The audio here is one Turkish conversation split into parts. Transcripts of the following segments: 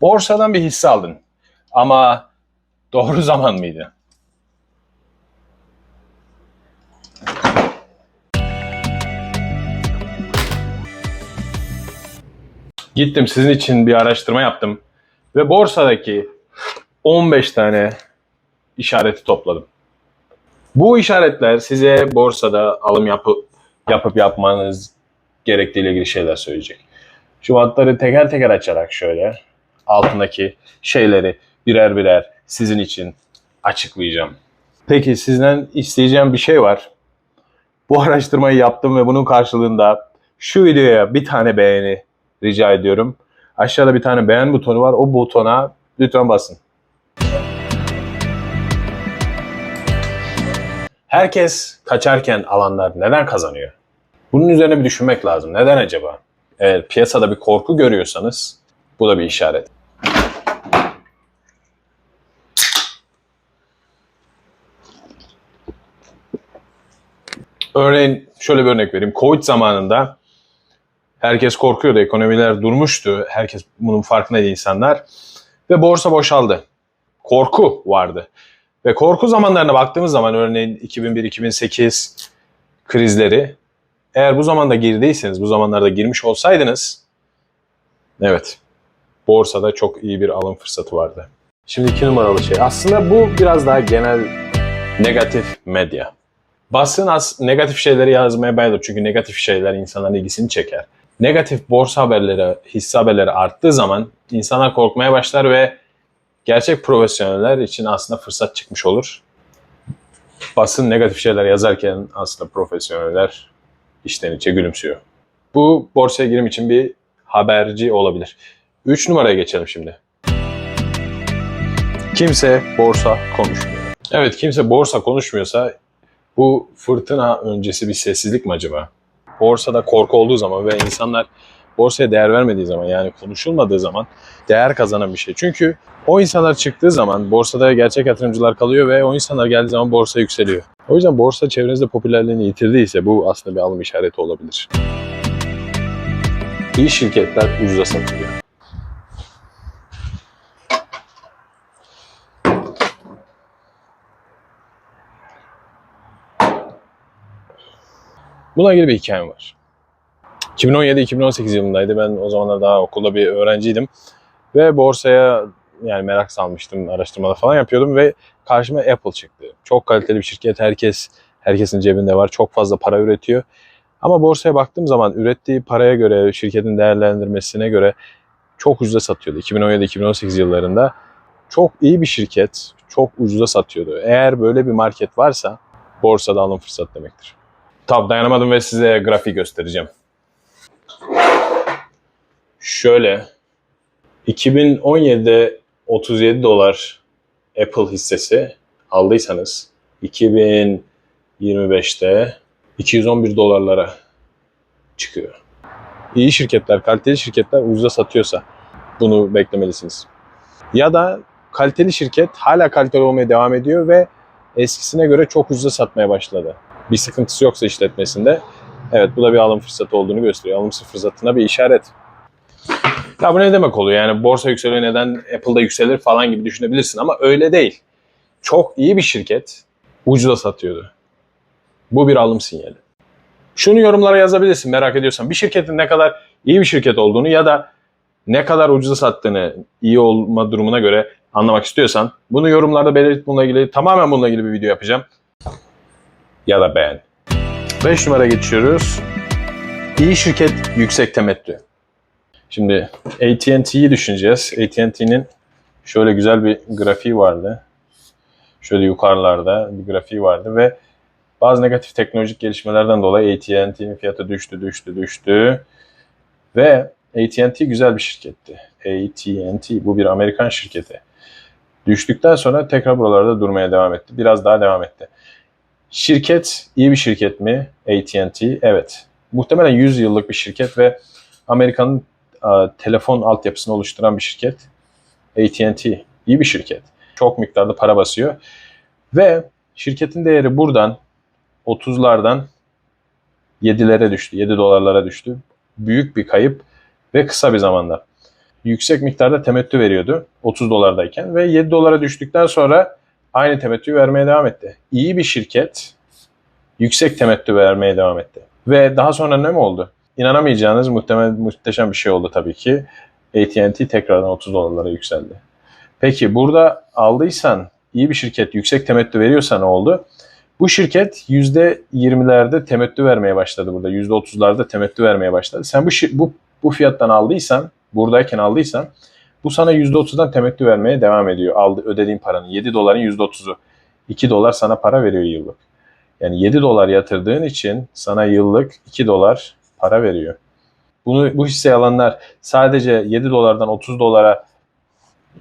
Borsadan bir hisse aldın. Ama doğru zaman mıydı? Gittim sizin için bir araştırma yaptım ve borsadaki 15 tane işareti topladım. Bu işaretler size borsada alım yapıp yapıp yapmanız gerektiğiyle ilgili şeyler söyleyecek. Şu bantları teker teker açarak şöyle altındaki şeyleri birer birer sizin için açıklayacağım. Peki sizden isteyeceğim bir şey var. Bu araştırmayı yaptım ve bunun karşılığında şu videoya bir tane beğeni rica ediyorum. Aşağıda bir tane beğen butonu var. O butona lütfen basın. Herkes kaçarken alanlar neden kazanıyor? Bunun üzerine bir düşünmek lazım. Neden acaba? Eğer piyasada bir korku görüyorsanız bu da bir işaret. Örneğin şöyle bir örnek vereyim. Covid zamanında herkes korkuyordu. Ekonomiler durmuştu. Herkes bunun farkındaydı insanlar. Ve borsa boşaldı. Korku vardı. Ve korku zamanlarına baktığımız zaman örneğin 2001-2008 krizleri eğer bu zamanda girdiyseniz, bu zamanlarda girmiş olsaydınız evet borsada çok iyi bir alım fırsatı vardı. Şimdi iki numaralı şey. Aslında bu biraz daha genel negatif medya. Basın az negatif şeyleri yazmaya bayılır çünkü negatif şeyler insanların ilgisini çeker. Negatif borsa haberleri, hisse haberleri arttığı zaman insanlar korkmaya başlar ve gerçek profesyoneller için aslında fırsat çıkmış olur. Basın negatif şeyler yazarken aslında profesyoneller içten içe gülümsüyor. Bu borsaya girim için bir haberci olabilir. 3 numaraya geçelim şimdi. Kimse borsa konuşmuyor. Evet kimse borsa konuşmuyorsa bu fırtına öncesi bir sessizlik mi acaba? Borsada korku olduğu zaman ve insanlar borsaya değer vermediği zaman yani konuşulmadığı zaman değer kazanan bir şey. Çünkü o insanlar çıktığı zaman borsada gerçek yatırımcılar kalıyor ve o insanlar geldiği zaman borsa yükseliyor. O yüzden borsa çevrenizde popülerliğini yitirdiyse bu aslında bir alım işareti olabilir. İyi şirketler ucuza satılıyor. Buna ilgili bir hikayem var. 2017-2018 yılındaydı. Ben o zamanlar daha okulda bir öğrenciydim. Ve borsaya yani merak salmıştım, araştırmalar falan yapıyordum ve karşıma Apple çıktı. Çok kaliteli bir şirket, herkes herkesin cebinde var, çok fazla para üretiyor. Ama borsaya baktığım zaman ürettiği paraya göre, şirketin değerlendirmesine göre çok ucuza satıyordu. 2017-2018 yıllarında çok iyi bir şirket, çok ucuza satıyordu. Eğer böyle bir market varsa borsada alım fırsat demektir. Tabi dayanamadım ve size grafiği göstereceğim. Şöyle 2017'de 37 dolar Apple hissesi aldıysanız 2025'te 211 dolarlara çıkıyor. İyi şirketler, kaliteli şirketler ucuza satıyorsa bunu beklemelisiniz. Ya da kaliteli şirket hala kaliteli olmaya devam ediyor ve eskisine göre çok ucuza satmaya başladı. Bir sıkıntısı yoksa işletmesinde evet bu da bir alım fırsatı olduğunu gösteriyor. Alım fırsatına bir işaret. Ya bu ne demek oluyor? Yani borsa yükseliyor neden Apple'da yükselir falan gibi düşünebilirsin ama öyle değil. Çok iyi bir şirket ucuza satıyordu. Bu bir alım sinyali. Şunu yorumlara yazabilirsin merak ediyorsan. Bir şirketin ne kadar iyi bir şirket olduğunu ya da ne kadar ucuza sattığını iyi olma durumuna göre anlamak istiyorsan bunu yorumlarda belirt bununla ilgili tamamen bununla ilgili bir video yapacağım. Ya da beğen. 5 numara geçiyoruz. İyi şirket yüksek temettü. Şimdi AT&T'yi düşüneceğiz. AT&T'nin şöyle güzel bir grafiği vardı. Şöyle yukarılarda bir grafiği vardı ve bazı negatif teknolojik gelişmelerden dolayı AT&T'nin fiyatı düştü, düştü, düştü. Ve AT&T güzel bir şirketti. AT&T bu bir Amerikan şirketi. Düştükten sonra tekrar buralarda durmaya devam etti. Biraz daha devam etti. Şirket iyi bir şirket mi? AT&T evet. Muhtemelen 100 yıllık bir şirket ve Amerika'nın a, telefon altyapısını oluşturan bir şirket. AT&T iyi bir şirket. Çok miktarda para basıyor. Ve şirketin değeri buradan 30'lardan 7'lere düştü. 7 dolarlara düştü. Büyük bir kayıp ve kısa bir zamanda. yüksek miktarda temettü veriyordu 30 dolardayken ve 7 dolara düştükten sonra aynı temettüyü vermeye devam etti. İyi bir şirket yüksek temettü vermeye devam etti. Ve daha sonra ne mi oldu? İnanamayacağınız muhtemel muhteşem bir şey oldu tabii ki. AT&T tekrardan 30 dolarlara yükseldi. Peki burada aldıysan iyi bir şirket yüksek temettü veriyorsa ne oldu? Bu şirket %20'lerde temettü vermeye başladı burada. %30'larda temettü vermeye başladı. Sen bu bu bu fiyattan aldıysan, buradayken aldıysan bu sana %30'dan temettü vermeye devam ediyor. Aldı, ödediğin paranın 7 doların %30'u. 2 dolar sana para veriyor yıllık. Yani 7 dolar yatırdığın için sana yıllık 2 dolar para veriyor. Bunu bu hisseyi alanlar sadece 7 dolardan 30 dolara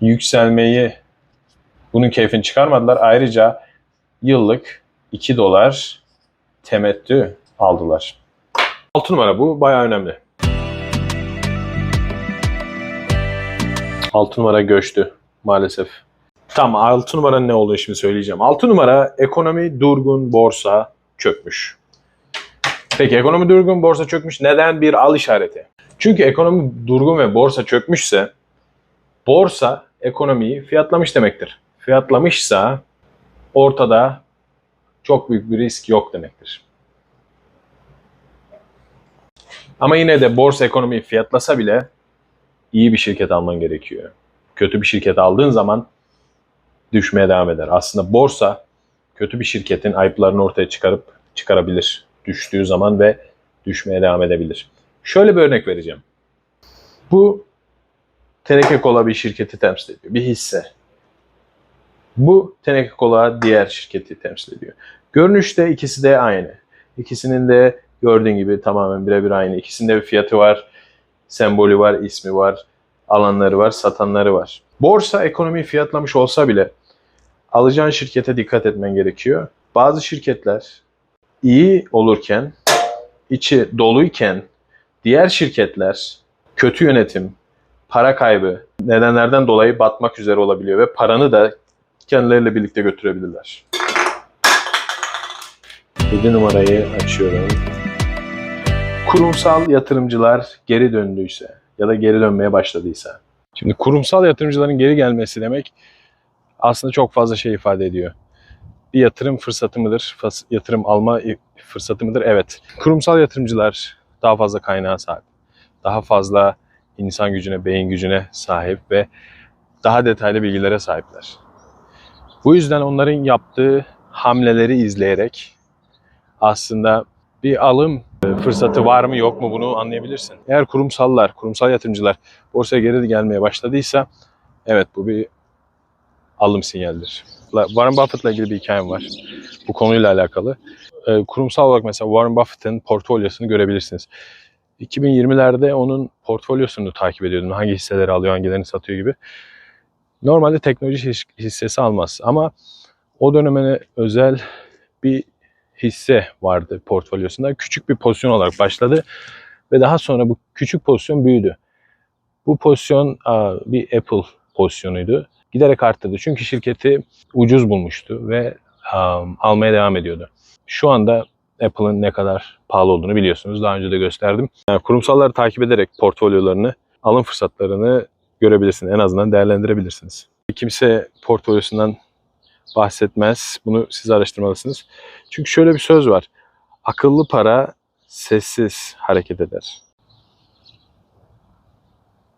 yükselmeyi bunun keyfini çıkarmadılar. Ayrıca yıllık 2 dolar temettü aldılar. 6 numara bu bayağı önemli. 6 numara göçtü maalesef. Tamam 6 numaranın ne olduğunu şimdi söyleyeceğim. 6 numara ekonomi durgun, borsa çökmüş. Peki ekonomi durgun, borsa çökmüş. Neden bir al işareti? Çünkü ekonomi durgun ve borsa çökmüşse borsa ekonomiyi fiyatlamış demektir. Fiyatlamışsa ortada çok büyük bir risk yok demektir. Ama yine de borsa ekonomiyi fiyatlasa bile iyi bir şirket alman gerekiyor. Kötü bir şirket aldığın zaman düşmeye devam eder. Aslında borsa kötü bir şirketin ayıplarını ortaya çıkarıp çıkarabilir düştüğü zaman ve düşmeye devam edebilir. Şöyle bir örnek vereceğim. Bu teneke kola bir şirketi temsil ediyor. Bir hisse. Bu teneke kola diğer şirketi temsil ediyor. Görünüşte ikisi de aynı. İkisinin de gördüğün gibi tamamen birebir aynı. İkisinde bir fiyatı var, sembolü var, ismi var, alanları var, satanları var. Borsa ekonomiyi fiyatlamış olsa bile alacağın şirkete dikkat etmen gerekiyor. Bazı şirketler iyi olurken, içi doluyken diğer şirketler kötü yönetim, para kaybı nedenlerden dolayı batmak üzere olabiliyor ve paranı da kendileriyle birlikte götürebilirler. 7 numarayı açıyorum. Kurumsal yatırımcılar geri döndüyse ya da geri dönmeye başladıysa. Şimdi kurumsal yatırımcıların geri gelmesi demek aslında çok fazla şey ifade ediyor. Bir yatırım fırsatı mıdır? Yatırım alma fırsatı mıdır? Evet. Kurumsal yatırımcılar daha fazla kaynağa sahip. Daha fazla insan gücüne, beyin gücüne sahip ve daha detaylı bilgilere sahipler. Bu yüzden onların yaptığı hamleleri izleyerek aslında bir alım fırsatı var mı yok mu bunu anlayabilirsin. Eğer kurumsallar, kurumsal yatırımcılar borsaya geri gelmeye başladıysa evet bu bir alım sinyalidir. Warren Buffett'la ilgili bir hikayem var. Bu konuyla alakalı. Ee, kurumsal olarak mesela Warren Buffett'ın portfolyosunu görebilirsiniz. 2020'lerde onun portfolyosunu takip ediyordum. Hangi hisseleri alıyor, hangilerini satıyor gibi. Normalde teknoloji his- hissesi almaz ama o dönemine özel bir hisse vardı portfolyosunda. Küçük bir pozisyon olarak başladı ve daha sonra bu küçük pozisyon büyüdü. Bu pozisyon bir Apple pozisyonuydu. Giderek arttırdı çünkü şirketi ucuz bulmuştu ve almaya devam ediyordu. Şu anda Apple'ın ne kadar pahalı olduğunu biliyorsunuz. Daha önce de gösterdim. Yani kurumsalları takip ederek portfolyolarını, alım fırsatlarını görebilirsiniz. En azından değerlendirebilirsiniz. Kimse portfolyosundan bahsetmez. Bunu siz araştırmalısınız. Çünkü şöyle bir söz var. Akıllı para sessiz hareket eder.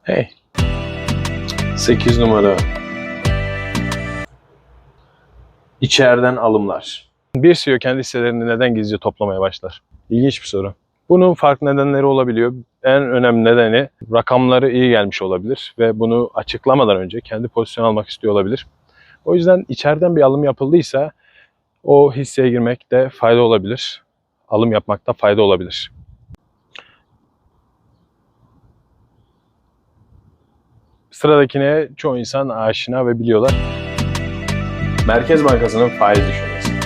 Hey. 8 numara. İçeriden alımlar. Bir CEO kendi hisselerini neden gizlice toplamaya başlar? İlginç bir soru. Bunun farklı nedenleri olabiliyor. En önemli nedeni rakamları iyi gelmiş olabilir ve bunu açıklamadan önce kendi pozisyon almak istiyor olabilir. O yüzden içeriden bir alım yapıldıysa o hisseye girmekte fayda olabilir. Alım yapmakta fayda olabilir. Sıradakine çoğu insan aşina ve biliyorlar. Merkez Bankası'nın faiz düşürmesi.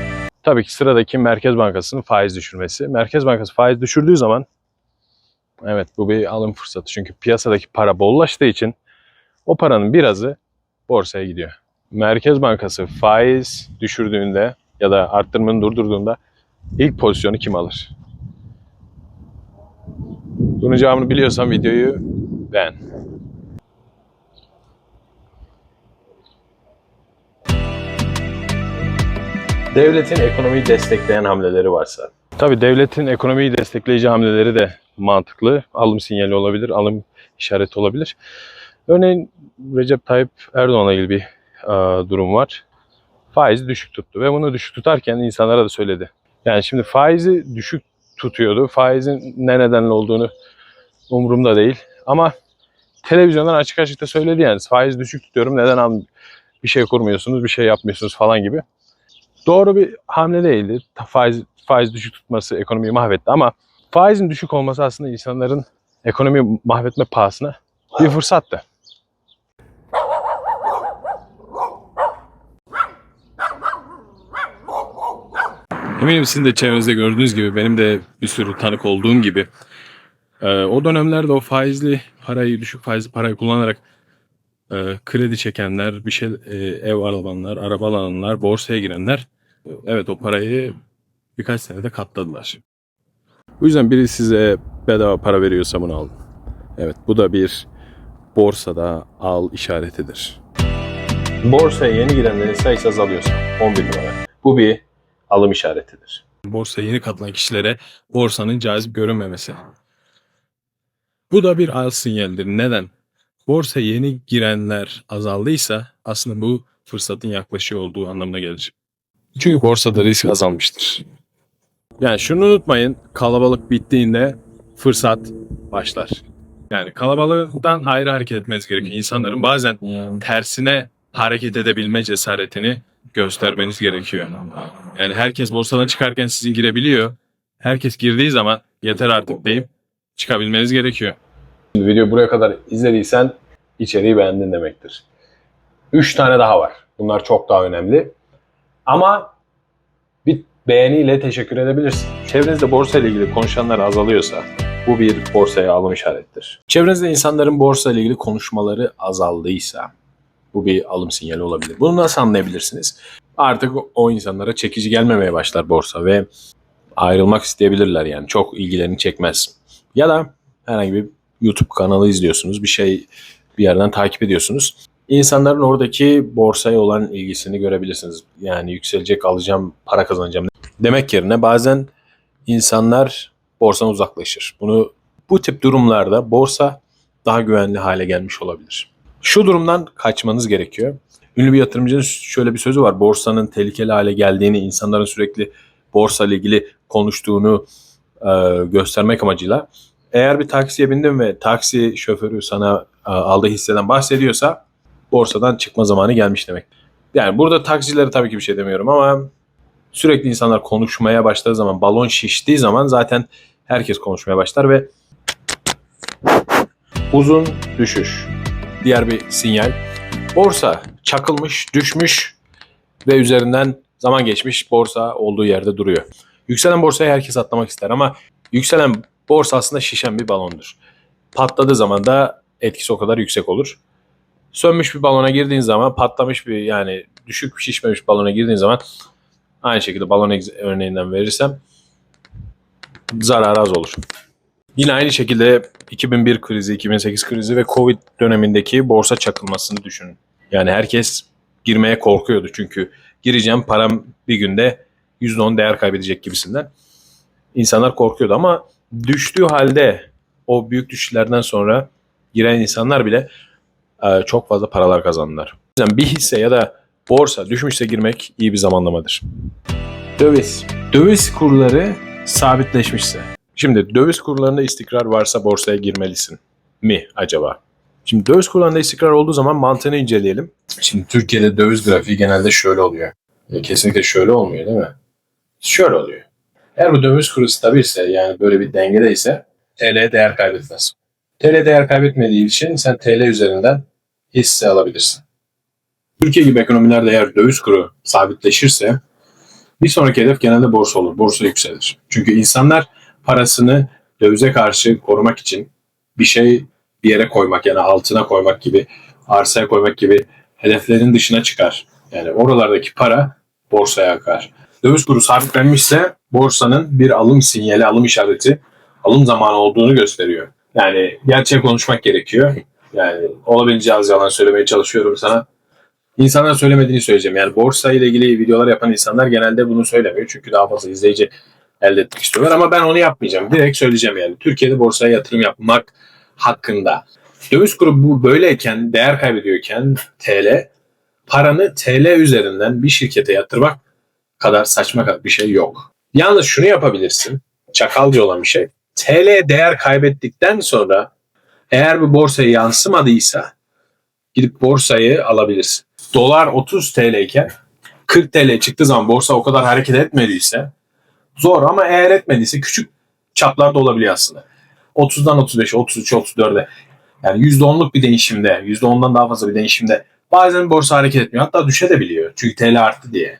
Tabii ki sıradaki Merkez Bankası'nın faiz düşürmesi. Merkez Bankası faiz düşürdüğü zaman evet bu bir alım fırsatı. Çünkü piyasadaki para bollaştığı için o paranın birazı borsaya gidiyor. Merkez Bankası faiz düşürdüğünde ya da arttırmanı durdurduğunda ilk pozisyonu kim alır? Bunun cevabını biliyorsan videoyu beğen. Devletin ekonomiyi destekleyen hamleleri varsa. Tabii devletin ekonomiyi destekleyici hamleleri de mantıklı. Alım sinyali olabilir, alım işareti olabilir. Örneğin Recep Tayyip Erdoğan'la ilgili bir durum var. Faizi düşük tuttu ve bunu düşük tutarken insanlara da söyledi. Yani şimdi faizi düşük tutuyordu. Faizin ne nedenle olduğunu umurumda değil. Ama televizyondan açık açık da söyledi yani faiz düşük tutuyorum neden bir şey kurmuyorsunuz bir şey yapmıyorsunuz falan gibi. Doğru bir hamle değildi. Faiz, faiz düşük tutması ekonomiyi mahvetti ama faizin düşük olması aslında insanların ekonomiyi mahvetme pahasına bir fırsattı. Eminim sizin de çevrenizde gördüğünüz gibi benim de bir sürü tanık olduğum gibi e, o dönemlerde o faizli parayı düşük faizli parayı kullanarak e, kredi çekenler, bir şey e, ev alanlar, araba alanlar, borsaya girenler evet o parayı birkaç senede katladılar. Bu yüzden biri size bedava para veriyorsa bunu alın. Evet bu da bir borsada al işaretidir. Borsaya yeni girenlerin sayısı azalıyorsa 11 numara. Bu bir alım işaretidir. Borsaya yeni katılan kişilere borsanın cazip görünmemesi. Bu da bir al sinyaldir. Neden? Borsa yeni girenler azaldıysa aslında bu fırsatın yaklaşıyor olduğu anlamına gelir. Çünkü borsada risk azalmıştır. Yani şunu unutmayın, kalabalık bittiğinde fırsat başlar. Yani kalabalıktan ayrı hareket etmeniz gerekiyor. İnsanların bazen tersine hareket edebilme cesaretini göstermeniz gerekiyor. Yani herkes borsadan çıkarken sizi girebiliyor. Herkes girdiği zaman yeter artık deyip çıkabilmeniz gerekiyor. Video buraya kadar izlediysen içeriği beğendin demektir. 3 tane daha var. Bunlar çok daha önemli. Ama bir beğeniyle teşekkür edebilirsin. Çevrenizde borsa ile ilgili konuşanlar azalıyorsa bu bir borsaya alım işaretidir. Çevrenizde insanların borsa ile ilgili konuşmaları azaldıysa bu bir alım sinyali olabilir. Bunu nasıl anlayabilirsiniz? Artık o insanlara çekici gelmemeye başlar borsa ve ayrılmak isteyebilirler yani. Çok ilgilerini çekmez. Ya da herhangi bir YouTube kanalı izliyorsunuz. Bir şey bir yerden takip ediyorsunuz. İnsanların oradaki borsaya olan ilgisini görebilirsiniz. Yani yükselecek, alacağım, para kazanacağım demek yerine bazen insanlar borsadan uzaklaşır. Bunu bu tip durumlarda borsa daha güvenli hale gelmiş olabilir. Şu durumdan kaçmanız gerekiyor. Ünlü bir yatırımcının şöyle bir sözü var. Borsanın tehlikeli hale geldiğini, insanların sürekli borsa ile ilgili konuştuğunu e, göstermek amacıyla. Eğer bir taksiye bindin ve taksi şoförü sana e, aldığı hisseden bahsediyorsa borsadan çıkma zamanı gelmiş demek. Yani burada taksicilere tabii ki bir şey demiyorum ama sürekli insanlar konuşmaya başladığı zaman, balon şiştiği zaman zaten herkes konuşmaya başlar ve uzun düşüş. Diğer bir sinyal. Borsa çakılmış, düşmüş ve üzerinden zaman geçmiş borsa olduğu yerde duruyor. Yükselen borsaya herkes atlamak ister ama yükselen borsa aslında şişen bir balondur. Patladığı zaman da etkisi o kadar yüksek olur. Sönmüş bir balona girdiğin zaman patlamış bir yani düşük şişmemiş balona girdiğin zaman aynı şekilde balon örneğinden verirsem zarar az olur. Yine aynı şekilde 2001 krizi, 2008 krizi ve Covid dönemindeki borsa çakılmasını düşünün. Yani herkes girmeye korkuyordu çünkü gireceğim param bir günde %10 değer kaybedecek gibisinden. İnsanlar korkuyordu ama düştüğü halde o büyük düşüşlerden sonra giren insanlar bile e, çok fazla paralar kazandılar. Yüzden bir hisse ya da borsa düşmüşse girmek iyi bir zamanlamadır. Döviz. Döviz kurları sabitleşmişse. Şimdi döviz kurlarında istikrar varsa borsaya girmelisin mi acaba? Şimdi döviz kurlarında istikrar olduğu zaman mantığını inceleyelim. Şimdi Türkiye'de döviz grafiği genelde şöyle oluyor. E, Kesinlikle şöyle olmuyor değil mi? Şöyle oluyor. Eğer bu döviz kuru stabilse yani böyle bir dengedeyse TL değer kaybetmez. TL değer kaybetmediği için sen TL üzerinden hisse alabilirsin. Türkiye gibi ekonomilerde eğer döviz kuru sabitleşirse bir sonraki hedef genelde borsa olur. Borsa yükselir. Çünkü insanlar parasını dövize karşı korumak için bir şey bir yere koymak yani altına koymak gibi, arsaya koymak gibi hedeflerin dışına çıkar. Yani oralardaki para borsaya akar. Döviz kuru sabitlenmişse borsanın bir alım sinyali, alım işareti, alım zamanı olduğunu gösteriyor. Yani gerçeği konuşmak gerekiyor. Yani olabildiğince az yalan söylemeye çalışıyorum sana. İnsanlara söylemediğini söyleyeceğim. Yani borsa ile ilgili videolar yapan insanlar genelde bunu söylemiyor. Çünkü daha fazla izleyici elde etmek istiyorlar. Ama ben onu yapmayacağım. Direkt söyleyeceğim yani. Türkiye'de borsaya yatırım yapmak hakkında. Döviz kuru bu böyleyken, değer kaybediyorken TL, paranı TL üzerinden bir şirkete yatırmak kadar saçma bir şey yok. Yalnız şunu yapabilirsin. Çakalcı olan bir şey. TL değer kaybettikten sonra eğer bu borsaya yansımadıysa gidip borsayı alabilirsin. Dolar 30 TL iken 40 TL çıktığı zaman borsa o kadar hareket etmediyse zor ama eğer etmediyse küçük çaplarda olabiliyor aslında. 30'dan 35'e, 33'e, 34'e yani %10'luk bir değişimde, %10'dan daha fazla bir değişimde bazen borsa hareket etmiyor. Hatta düşebiliyor. Çünkü TL arttı diye.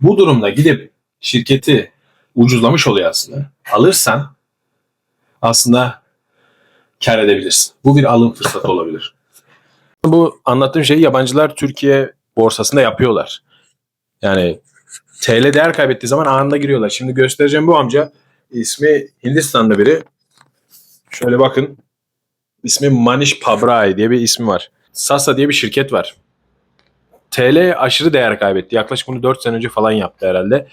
Bu durumda gidip şirketi ucuzlamış oluyor aslında. Alırsan aslında kar edebilirsin. Bu bir alım fırsatı olabilir. Bu anlattığım şeyi yabancılar Türkiye borsasında yapıyorlar. Yani TL değer kaybettiği zaman anında giriyorlar. Şimdi göstereceğim bu amca ismi Hindistan'da biri. Şöyle bakın. İsmi Manish Pabrai diye bir ismi var. Sasa diye bir şirket var. TL aşırı değer kaybetti. Yaklaşık bunu 4 sene önce falan yaptı herhalde.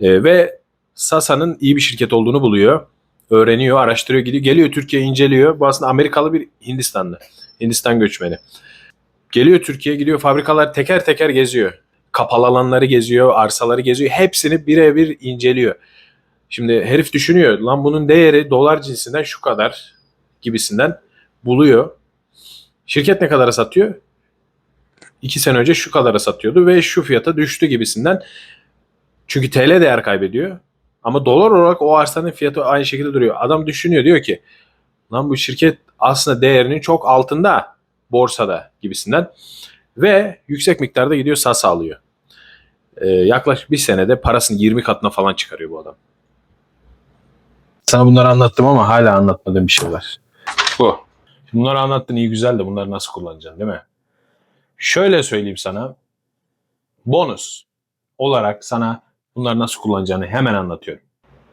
Ee, ve Sasa'nın iyi bir şirket olduğunu buluyor. Öğreniyor, araştırıyor, gidiyor. Geliyor Türkiye inceliyor. Bu aslında Amerikalı bir Hindistanlı. Hindistan göçmeni. Geliyor Türkiye gidiyor fabrikalar teker teker geziyor. Kapalı alanları geziyor, arsaları geziyor. Hepsini birebir inceliyor. Şimdi herif düşünüyor lan bunun değeri dolar cinsinden şu kadar gibisinden buluyor. Şirket ne kadara satıyor? İki sene önce şu kadara satıyordu ve şu fiyata düştü gibisinden. Çünkü TL değer kaybediyor. Ama dolar olarak o arsanın fiyatı aynı şekilde duruyor. Adam düşünüyor diyor ki lan bu şirket aslında değerinin çok altında borsada gibisinden ve yüksek miktarda gidiyor SAS alıyor. Ee, yaklaşık bir senede parasını 20 katına falan çıkarıyor bu adam. Sana bunları anlattım ama hala anlatmadığım bir şey var. Bu. Şimdi bunları anlattın iyi güzel de bunları nasıl kullanacaksın değil mi? Şöyle söyleyeyim sana. Bonus olarak sana bunları nasıl kullanacağını hemen anlatıyorum.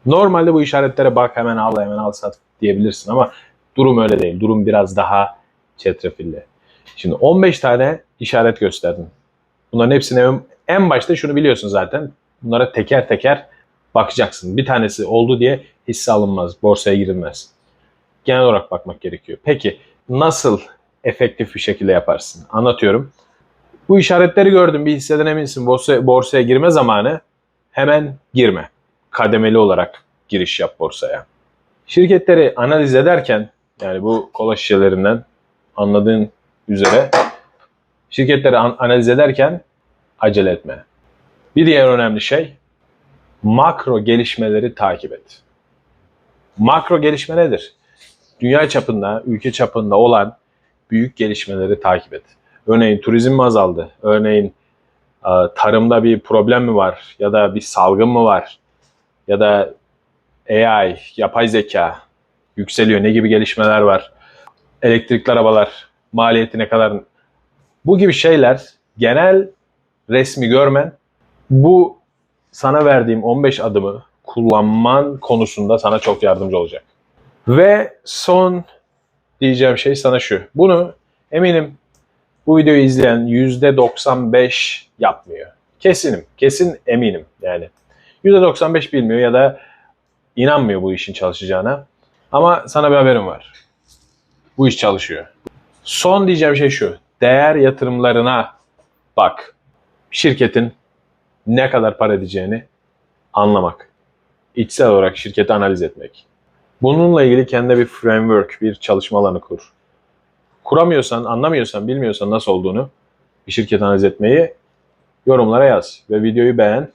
Normalde bu işaretlere bak hemen al hemen al sat diyebilirsin ama durum öyle değil. Durum biraz daha çetrefilli. Şimdi 15 tane işaret gösterdim. Bunların hepsine en başta şunu biliyorsun zaten. Bunlara teker teker bakacaksın. Bir tanesi oldu diye hisse alınmaz, borsaya girilmez. Genel olarak bakmak gerekiyor. Peki nasıl efektif bir şekilde yaparsın? Anlatıyorum. Bu işaretleri gördün, bir hisseden eminsin. Borsaya, borsaya girme zamanı hemen girme. Kademeli olarak giriş yap borsaya. Şirketleri analiz ederken yani bu kola şişelerinden anladığın üzere şirketleri an- analiz ederken acele etme. Bir diğer önemli şey makro gelişmeleri takip et. Makro gelişme nedir? Dünya çapında, ülke çapında olan büyük gelişmeleri takip et. Örneğin turizm mi azaldı? Örneğin e, tarımda bir problem mi var? Ya da bir salgın mı var? Ya da AI, yapay zeka yükseliyor. Ne gibi gelişmeler var? Elektrikli arabalar maliyeti ne kadar? Bu gibi şeyler genel resmi görmen bu sana verdiğim 15 adımı kullanman konusunda sana çok yardımcı olacak. Ve son diyeceğim şey sana şu. Bunu eminim bu videoyu izleyen %95 yapmıyor. Kesinim. Kesin eminim yani. %95 bilmiyor ya da inanmıyor bu işin çalışacağına. Ama sana bir haberim var. Bu iş çalışıyor. Son diyeceğim şey şu. Değer yatırımlarına bak. Şirketin ne kadar para edeceğini anlamak. İçsel olarak şirketi analiz etmek. Bununla ilgili kendine bir framework, bir çalışma alanı kur. Kuramıyorsan, anlamıyorsan, bilmiyorsan nasıl olduğunu bir şirket analiz etmeyi yorumlara yaz ve videoyu beğen.